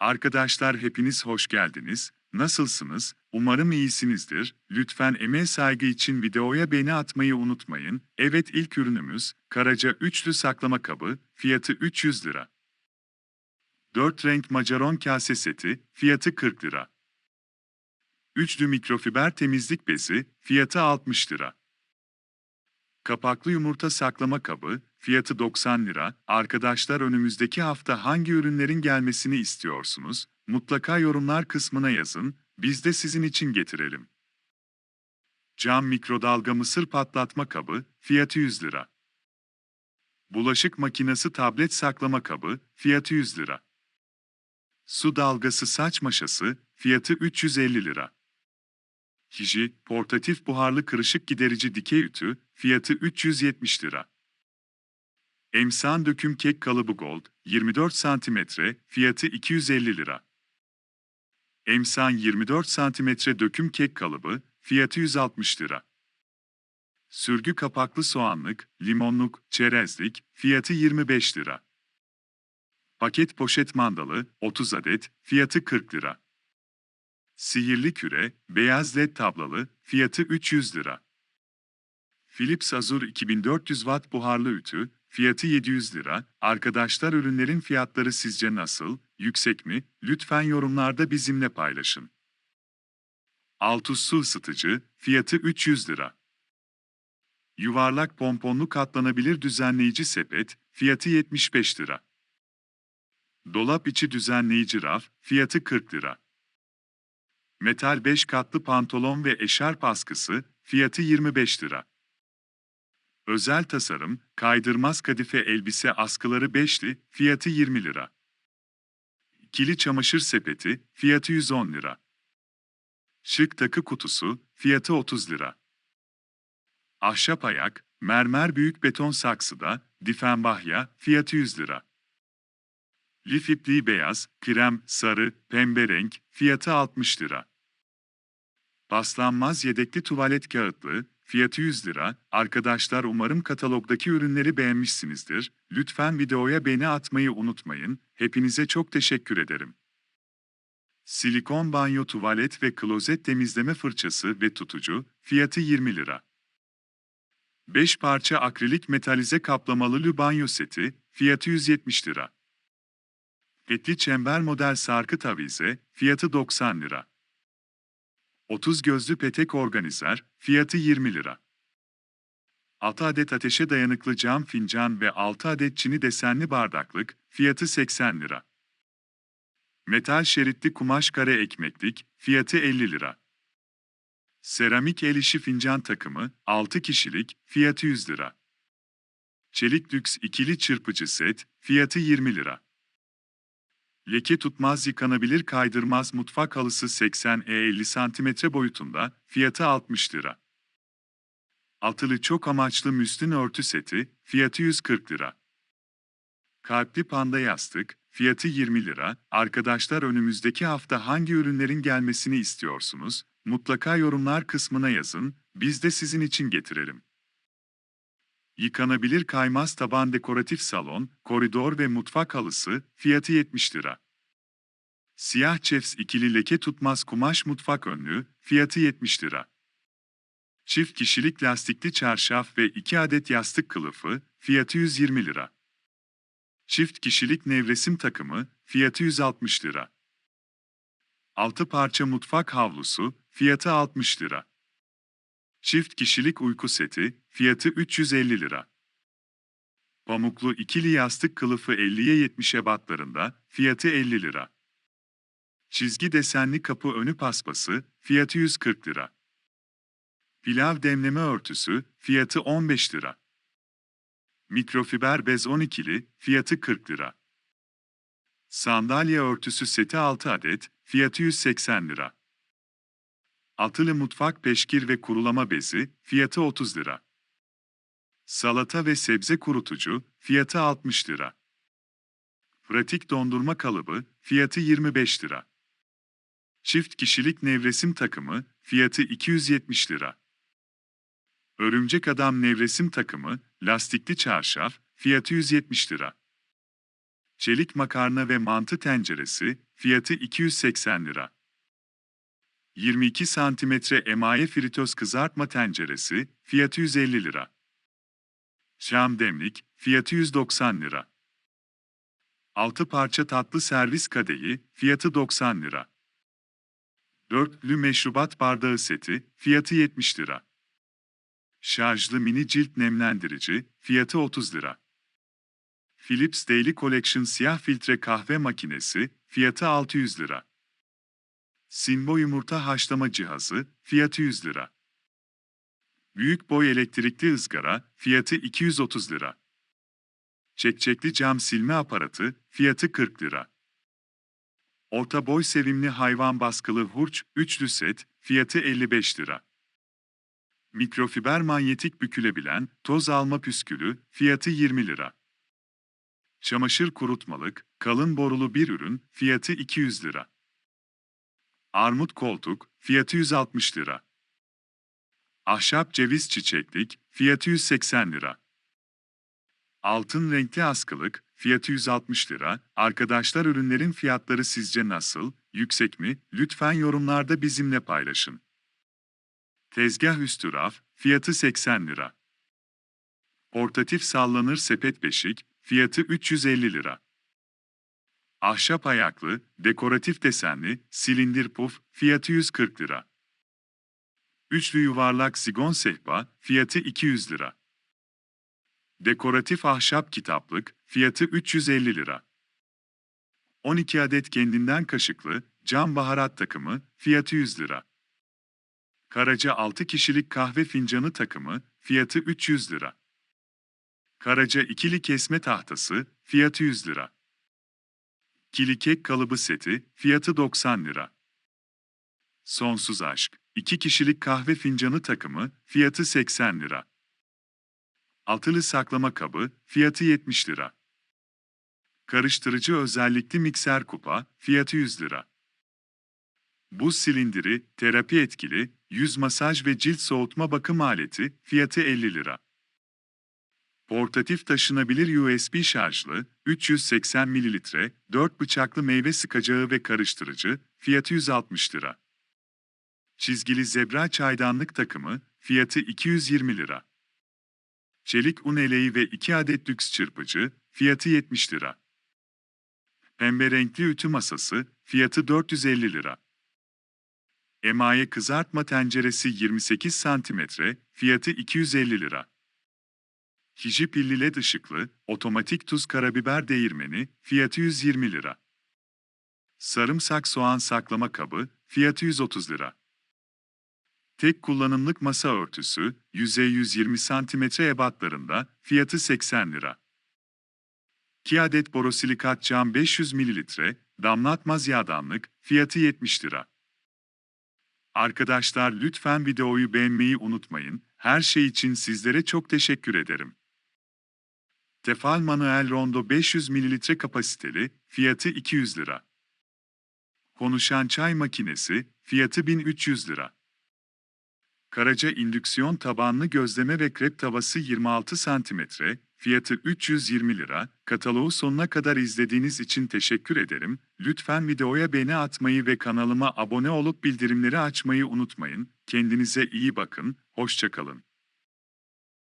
Arkadaşlar hepiniz hoş geldiniz. Nasılsınız? Umarım iyisinizdir. Lütfen emeğe saygı için videoya beğeni atmayı unutmayın. Evet ilk ürünümüz Karaca üçlü saklama kabı, fiyatı 300 lira. 4 renk macaron kase seti, fiyatı 40 lira. Üçlü mikrofiber temizlik bezi, fiyatı 60 lira. Kapaklı yumurta saklama kabı, fiyatı 90 lira. Arkadaşlar önümüzdeki hafta hangi ürünlerin gelmesini istiyorsunuz? Mutlaka yorumlar kısmına yazın, biz de sizin için getirelim. Cam mikrodalga mısır patlatma kabı, fiyatı 100 lira. Bulaşık makinesi tablet saklama kabı, fiyatı 100 lira. Su dalgası saç maşası, fiyatı 350 lira. Hiji, portatif buharlı kırışık giderici dikey ütü, fiyatı 370 lira. Emsan döküm kek kalıbı gold, 24 cm, fiyatı 250 lira. Emsan 24 cm döküm kek kalıbı, fiyatı 160 lira. Sürgü kapaklı soğanlık, limonluk, çerezlik, fiyatı 25 lira. Paket poşet mandalı, 30 adet, fiyatı 40 lira. Sihirli küre, beyaz led tablalı, fiyatı 300 lira. Philips Azur 2400 watt buharlı ütü, fiyatı 700 lira. Arkadaşlar ürünlerin fiyatları sizce nasıl, yüksek mi? Lütfen yorumlarda bizimle paylaşın. Altus su ısıtıcı, fiyatı 300 lira. Yuvarlak pomponlu katlanabilir düzenleyici sepet, fiyatı 75 lira. Dolap içi düzenleyici raf, fiyatı 40 lira. Metal 5 katlı pantolon ve eşarp askısı, fiyatı 25 lira. Özel tasarım, kaydırmaz kadife elbise askıları beşli, fiyatı 20 lira. İkili çamaşır sepeti, fiyatı 110 lira. Şık takı kutusu, fiyatı 30 lira. Ahşap ayak, mermer büyük beton saksıda, difenbahya, fiyatı 100 lira. Lif ipliği beyaz, krem, sarı, pembe renk, fiyatı 60 lira. Paslanmaz yedekli tuvalet kağıtlığı, fiyatı 100 lira. Arkadaşlar umarım katalogdaki ürünleri beğenmişsinizdir. Lütfen videoya beğeni atmayı unutmayın. Hepinize çok teşekkür ederim. Silikon banyo tuvalet ve klozet temizleme fırçası ve tutucu, fiyatı 20 lira. 5 parça akrilik metalize kaplamalı lü banyo seti, fiyatı 170 lira. Etli çember model sarkı tavize, fiyatı 90 lira. 30 gözlü petek organizer, fiyatı 20 lira. 6 adet ateşe dayanıklı cam fincan ve 6 adet çini desenli bardaklık, fiyatı 80 lira. Metal şeritli kumaş kare ekmeklik, fiyatı 50 lira. Seramik el işi fincan takımı, 6 kişilik, fiyatı 100 lira. Çelik lüks ikili çırpıcı set, fiyatı 20 lira. Leke tutmaz yıkanabilir kaydırmaz mutfak halısı 80 e 50 cm boyutunda, fiyatı 60 lira. Altılı çok amaçlı müslin örtü seti, fiyatı 140 lira. Kalpli panda yastık, fiyatı 20 lira. Arkadaşlar önümüzdeki hafta hangi ürünlerin gelmesini istiyorsunuz? Mutlaka yorumlar kısmına yazın, biz de sizin için getirelim. Yıkanabilir kaymaz taban dekoratif salon, koridor ve mutfak halısı, fiyatı 70 lira. Siyah çefs ikili leke tutmaz kumaş mutfak önlüğü, fiyatı 70 lira. Çift kişilik lastikli çarşaf ve 2 adet yastık kılıfı, fiyatı 120 lira. Çift kişilik nevresim takımı, fiyatı 160 lira. 6 parça mutfak havlusu, fiyatı 60 lira. Çift kişilik uyku seti, fiyatı 350 lira. Pamuklu ikili yastık kılıfı 50'ye 70 ebatlarında, fiyatı 50 lira. Çizgi desenli kapı önü paspası, fiyatı 140 lira. Pilav demleme örtüsü, fiyatı 15 lira. Mikrofiber bez 12'li, fiyatı 40 lira. Sandalye örtüsü seti 6 adet, fiyatı 180 lira. Altılı mutfak peşkir ve kurulama bezi, fiyatı 30 lira. Salata ve sebze kurutucu, fiyatı 60 lira. Pratik dondurma kalıbı, fiyatı 25 lira. Çift kişilik nevresim takımı, fiyatı 270 lira. Örümcek adam nevresim takımı, lastikli çarşaf, fiyatı 170 lira. Çelik makarna ve mantı tenceresi, fiyatı 280 lira. 22 santimetre emaye fritöz kızartma tenceresi, fiyatı 150 lira. Şam demlik, fiyatı 190 lira. 6 parça tatlı servis kadehi, fiyatı 90 lira. Dörtlü meşrubat bardağı seti, fiyatı 70 lira. Şarjlı mini cilt nemlendirici, fiyatı 30 lira. Philips Daily Collection siyah filtre kahve makinesi, fiyatı 600 lira. Simbo yumurta haşlama cihazı, fiyatı 100 lira. Büyük boy elektrikli ızgara, fiyatı 230 lira. Çekçekli cam silme aparatı, fiyatı 40 lira. Orta boy sevimli hayvan baskılı hurç, üçlü set, fiyatı 55 lira. Mikrofiber manyetik bükülebilen, toz alma püskülü, fiyatı 20 lira. Çamaşır kurutmalık, kalın borulu bir ürün, fiyatı 200 lira. Armut koltuk, fiyatı 160 lira. Ahşap ceviz çiçeklik, fiyatı 180 lira. Altın renkli askılık, fiyatı 160 lira. Arkadaşlar ürünlerin fiyatları sizce nasıl, yüksek mi? Lütfen yorumlarda bizimle paylaşın. Tezgah üstü raf, fiyatı 80 lira. Portatif sallanır sepet beşik, fiyatı 350 lira. Ahşap ayaklı, dekoratif desenli, silindir puf, fiyatı 140 lira. Üçlü yuvarlak sigon sehpa, fiyatı 200 lira. Dekoratif ahşap kitaplık, fiyatı 350 lira. 12 adet kendinden kaşıklı, cam baharat takımı, fiyatı 100 lira. Karaca 6 kişilik kahve fincanı takımı, fiyatı 300 lira. Karaca ikili kesme tahtası, fiyatı 100 lira. Kili kek kalıbı seti, fiyatı 90 lira. Sonsuz aşk, 2 kişilik kahve fincanı takımı, fiyatı 80 lira. Altılı saklama kabı, fiyatı 70 lira. Karıştırıcı özellikli mikser kupa, fiyatı 100 lira. Buz silindiri, terapi etkili, yüz masaj ve cilt soğutma bakım aleti, fiyatı 50 lira. Portatif taşınabilir USB şarjlı, 380 ml, 4 bıçaklı meyve sıkacağı ve karıştırıcı, fiyatı 160 lira. Çizgili zebra çaydanlık takımı, fiyatı 220 lira. Çelik un eleği ve 2 adet lüks çırpıcı, fiyatı 70 lira. Pembe renkli ütü masası, fiyatı 450 lira. Emaye kızartma tenceresi 28 cm, fiyatı 250 lira. Hiji pilli led ışıklı, otomatik tuz karabiber değirmeni, fiyatı 120 lira. Sarımsak soğan saklama kabı, fiyatı 130 lira. Tek kullanımlık masa örtüsü, yüzey 120 cm ebatlarında, fiyatı 80 lira. 2 adet borosilikat cam 500 ml, damlatmaz yağdanlık, fiyatı 70 lira. Arkadaşlar lütfen videoyu beğenmeyi unutmayın, her şey için sizlere çok teşekkür ederim. Tefal Manuel Rondo 500 ml kapasiteli, fiyatı 200 lira. Konuşan çay makinesi, fiyatı 1300 lira. Karaca indüksiyon tabanlı gözleme ve krep tavası 26 cm, fiyatı 320 lira. Kataloğu sonuna kadar izlediğiniz için teşekkür ederim. Lütfen videoya beğeni atmayı ve kanalıma abone olup bildirimleri açmayı unutmayın. Kendinize iyi bakın, hoşçakalın.